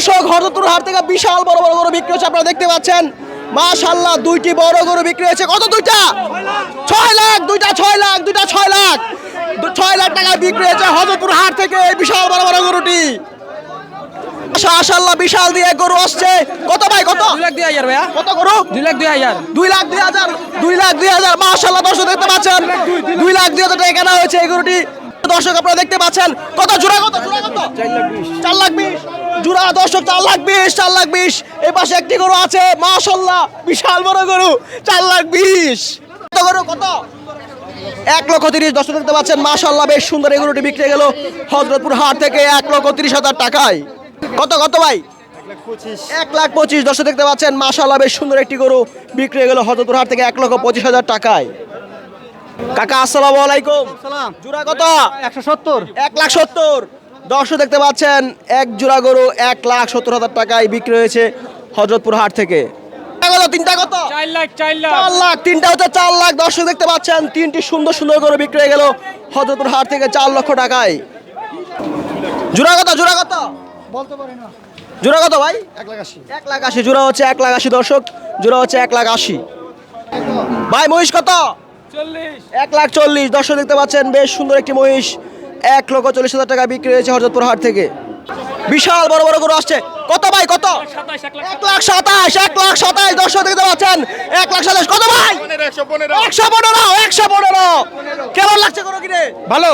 দর্শক হরদতুর হাট থেকে বিশাল বড় বড় গরু বিক্রি হচ্ছে আপনারা দেখতে পাচ্ছেন। মাশাল্লাহ দুইটি বড় গরু বিক্রি হয়েছে। কত দুইটা? ছয় লাখ দুইটা ছয় লাখ দুইটা ছয় লাখ। ছয় লাখ টাকা বিক্রি হয়েছে হরদতুর হাট থেকে এই বিশাল বড় বড় গরুটি। মাশাল্লাহ বিশাল দিয়ে গরু আসছে। কত ভাই কত? দুই লাখ দুই হাজার ভাইয়া। কত গরু? দুই লাখ দুই হাজার। দুই লাখ দুই হাজার দুই লাখ দুই হাজার। মাশাল্লাহ দর্শক দেখতে পাচ্ছেন। দুই লাখ দুই হাজার টাকা কেনা হয়েছে এই গরুটি। দর্শক আপনারা দেখতে পাচ্ছেন। কত জোড়া কত জোড়া কত? চার লাখ বিশ। চার লাখ বিশ। জোড়া দর্শক চার লাখ বিশ চার লাখ বিশ। এই পাশে একটি গরু আছে মাশাল্লাহ বিশাল বড় গরু চার লাখ বিশ। কত গরু কত? এক লক্ষ তিরিশ দর্শক দেখতে পাচ্ছেন মাশাল্লাহ বেশ সুন্দর এই গরুটি বিক্রি গেল হজরতপুর হাট থেকে এক লক্ষ তিরিশ হাজার টাকায়। কত কত ভাই? এক লাখ পঁচিশ দর্শক দেখতে পাচ্ছেন মাশাল্লাহ বেশ সুন্দর একটি গরু বিক্রি হয়ে গেল হজরতপুর হাট থেকে এক লক্ষ পঁচিশ হাজার টাকায়। কাকা আসসালামু আলাইকুম। জোড়া কত? একশো সত্তর। এক লাখ সত্তর। দর্শক দেখতে পাচ্ছেন এক জোড়া গরু এক লাখ সত্তর হাজার টাকায় বিক্রি হয়েছে হজরতপুর হাট থেকে। কত তিনটা কত? চার লাখ চার লাখ। চার লাখ তিনটা হচ্ছে চার লাখ। দর্শক দেখতে পাচ্ছেন তিনটি সুন্দর সুন্দর গরু বিক্রি হয়ে গেল হজরতপুর হাট থেকে চার লক্ষ টাকায়। জোড়া কত জোড়া কত? বলতে পারি না। জোড়া কত ভাই? এক লাখ আশি। এক লাখ আশি জোড়া হচ্ছে এক লাখ আশি দর্শক জোড়া হচ্ছে এক লাখ আশি। ভাই মহিষ কত? চল্লিশ। এক লাখ চল্লিশ। দর্শক দেখতে পাচ্ছেন বেশ সুন্দর একটি মহিষ। এক লক্ষ চল্লিশ হাজার টাকা বিক্রি হয়েছে হরজতপুর হাট থেকে। বিশাল বড় বড় গরু আসছে। কত ভাই কত? এক লাখ সাতাশ এক লাখ সাতাশ দর্শক দেখতে পাচ্ছেন। এক লাখ সাতাশ কত ভাই? একশো পনেরো একশো পনেরো। কেমন লাগছে গরু কিনে? ভালো।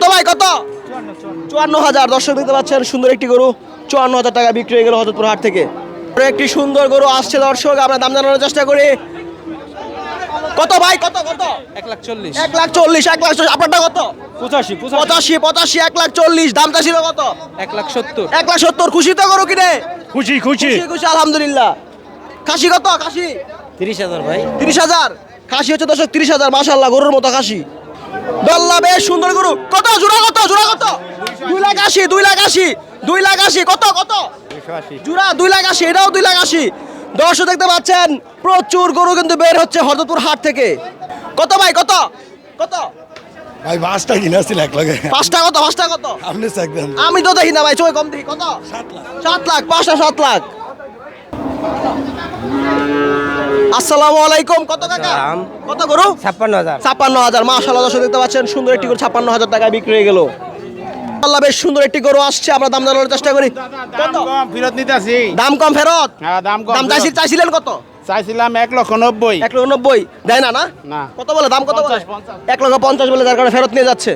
তো ভাই কত? চুয়ান্ন হাজার। দর্শক দেখতে পাচ্ছেন সুন্দর একটি গরু। চুয়ান্ন হাজার টাকা বিক্রি হয়ে গেল হজরতপুর হাট থেকে। একটি সুন্দর গরু আসছে দর্শক আমরা দাম জানানোর চেষ্টা করি। কত ভাই? কত কত? এক লাখ চল্লিশ। এক লাখ চল্লিশ এক লাখ চল্লিশ। আপনারটা কত? পঁচাশি পঁচাশি। পঁচাশি এক লাখ চল্লিশ। দামটা ছিল কত? এক লাখ সত্তর। এক লাখ সত্তর। খুশি তো গরু কিনে? খুশি খুশি। খুশি খুশি আলহামদুলিল্লাহ। খাসি কত? খাসি? তিরিশ হাজার ভাই। তিরিশ হাজার? খাসি হচ্ছে দর্শক তিরিশ হাজার। মাসাল্লাহ গরুর মতো খাসি। দল্লা বেশ সুন্দর গরু। কত? জোড়া কত? জোড়া কত? দুই লাখ আশি দুই লাখ আশি দুই লাখ আশি। কত কত? জোড়া দুই লাখ আশি এটাও দুই লাখ আশি। দর্শক দেখতে পাচ্ছেন প্রচুর গরু কিন্তু বের হচ্ছে হরদপুর হাট থেকে। কত ভাই কত? কত? ভাই বাসটা কিনেছিল এক লাখে পাঁচটা কত পাঁচটা কত? আপনি আমি তো দেখি না ভাই চোখ কম দেখি কত? সাত লাখ। পাঁচটা সাত লাখ। আসসালামু আলাইকুম কত কাকা? কত গরু? ছাপ্পান্ন হাজার। ছাপ্পান্ন হাজার মাশাল্লাহ দর্শক দেখতে পাচ্ছেন সুন্দর একটি গরু ছাপ্পান্ন হাজার টাকায় বিক্রি হয়ে গেল। আল্লাহ বেশ সুন্দর একটি গরু আসছে আমরা দাম জানানোর চেষ্টা করি। কত? ফেরত নিতে আসি দাম কম ফেরত? হ্যাঁ দাম কম দাম চাইছি চাইছিলেন কত? চাইছিলাম এক লক্ষ নব্বই। এক লক্ষ নব্বই। দেয় না না? কত বলে? দাম কত বলে। এক লক্ষ পঞ্চাশ বলে যার কারণে ফেরত নিয়ে যাচ্ছে।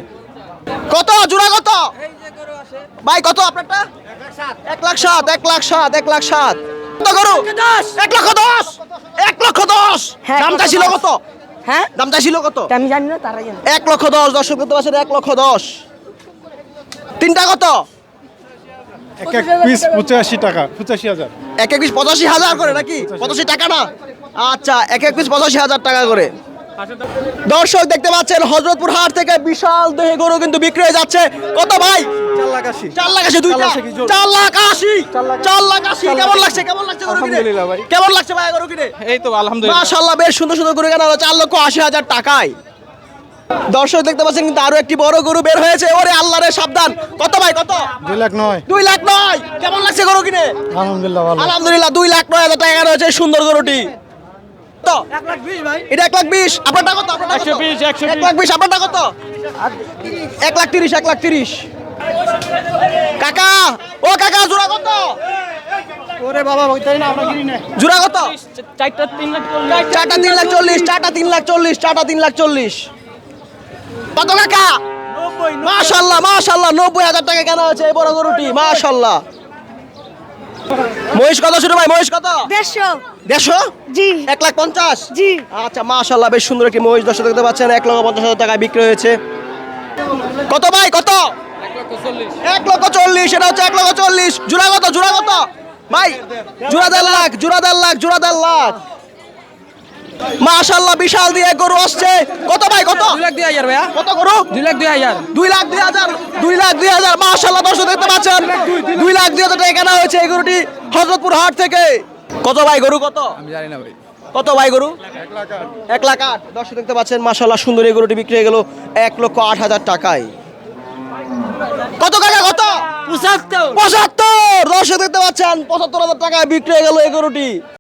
কত? জোড়া কত? ভাই কত আপনারটা? এক লাখ সাত এক লাখ সাত এক লাখ সাত। কত গরু? এক লক্ষ দশ? এক লক্ষ দশ? হ্যাঁ, দামটা কত কত? হ্যাঁ? দামটা ছিল কত? আমি জানি না তারাই এক লক্ষ দশ দর্শক দেখতে পাচ্ছেন এক লক্ষ দশ। তিনটা কত? এক এক পিস পঁচাশি টাকা পঁচাশি হাজার। এক এক পিস পঁচাশি হাজার করে নাকি? পঁচাশি টাকা না? আচ্ছা এক এক পিস পঁচাশি হাজার টাকা করে। দর্শক দেখতে পাচ্ছেন হজরতপুর হাট থেকে বিশাল দেহে গরু কিন্তু বিক্রি হয়ে যাচ্ছে। কত ভাই? চার লাখ আশি। চার লাখ আশি দুইটা? চার লাখ আশি চার লাখ আশি? কেমন লাগছে কেমন লাগছে আলহামদুলিল্লাহ ভাই। কেমন লাগছে ভাই গরু কিনে? এই তো আলহামদুলিল্লাহ। বেশ সুন্দর সুন্দর গরু কেনা চার লক্ষ আশি হাজার টাকায়। দর্শক দেখতে পাচ্ছেন কিন্তু আরও একটি বড় গরু বের হয়েছে। ওরে আল্লাহ রে সাবধান। কত ভাই কত? দুই লাখ নয়। দুই লাখ নয়। কেমন লাগছে গরু কিনে? আলহামদুলিল্লাহ ভালো। আলহামদুলিল্লাহ দুই লাখ নয় হাজার টাকা রয়েছে সুন্দর গরুটি। তো এটা এক লাখ বিশ। আপনারটা কত? আপনারটা কত? 120, 120 এক লাখ বিশ আপনারটা কত? এক লাখ তিরিশ এক লাখ তিরিশ। কাকা ও কাকা জোড়া কত? ওরে বাবা তাই না আমরা কিনি না জোড়া কত? চারটা তিন লাখ চল্লিশ। চারটা তিন লাখ চল্লিশ চারটা তিন লাখ চল্লিশ চারটা তিন লাখ চল্লিশ। কত কাকা? মাশাল্লাহ মাশাল্লাহ নব্বই হাজার টাকা কেনা হয়েছে এই বড় গরুটি মাশাল্লাহ। মহিষ কত শুরু ভাই মহিষ কত? দেড়শো। দেড়শো? জি। এক লাখ পঞ্চাশ? জি। আচ্ছা মাশাল্লাহ বেশ সুন্দর একটি মহিষ দর্শক দেখতে পাচ্ছেন এক লক্ষ পঞ্চাশ হাজার টাকায় বিক্রি হয়েছে। কত ভাই কত? এক লক্ষ চল্লিশ এটা হচ্ছে এক লক্ষ চল্লিশ। জোড়া কত জোড়া কত? ভাই জোড়া দেড় লাখ জোড়া দেড় লাখ জোড়া দেড় লাখ। মাশাল্লাহ বিশাল দিয়ে গরু আসছে। কত ভাই কত? দুই লাখ দুই হাজার ভাইয়া। কত গরু? দুই লাখ দুই হাজার। দুই লাখ দুই হাজার দুই লাখ দুই হাজার। মাশাল্লাহ দর্শক দেখতে পাচ্ছেন। দুই লাখ দুই হাজার টাকা কেনা হয়েছে এই গরুটি হজরতপুর হাট থেকে। কত ভাই গরু কত? আমি জানি না ভাই। কত ভাই গরু? এক লাখ আট। দর্শক দেখতে পাচ্ছেন মাশাল্লাহ সুন্দর এই গরুটি বিক্রি হয়ে গেল এক লক্ষ আট হাজার টাকায়। কত কাকা কত? পঁচাত্তর। পঁচাত্তর। দর্শক দেখতে পাচ্ছেন পঁচাত্তর হাজার টাকায় বিক্রি হয়ে গেল এই গরুটি।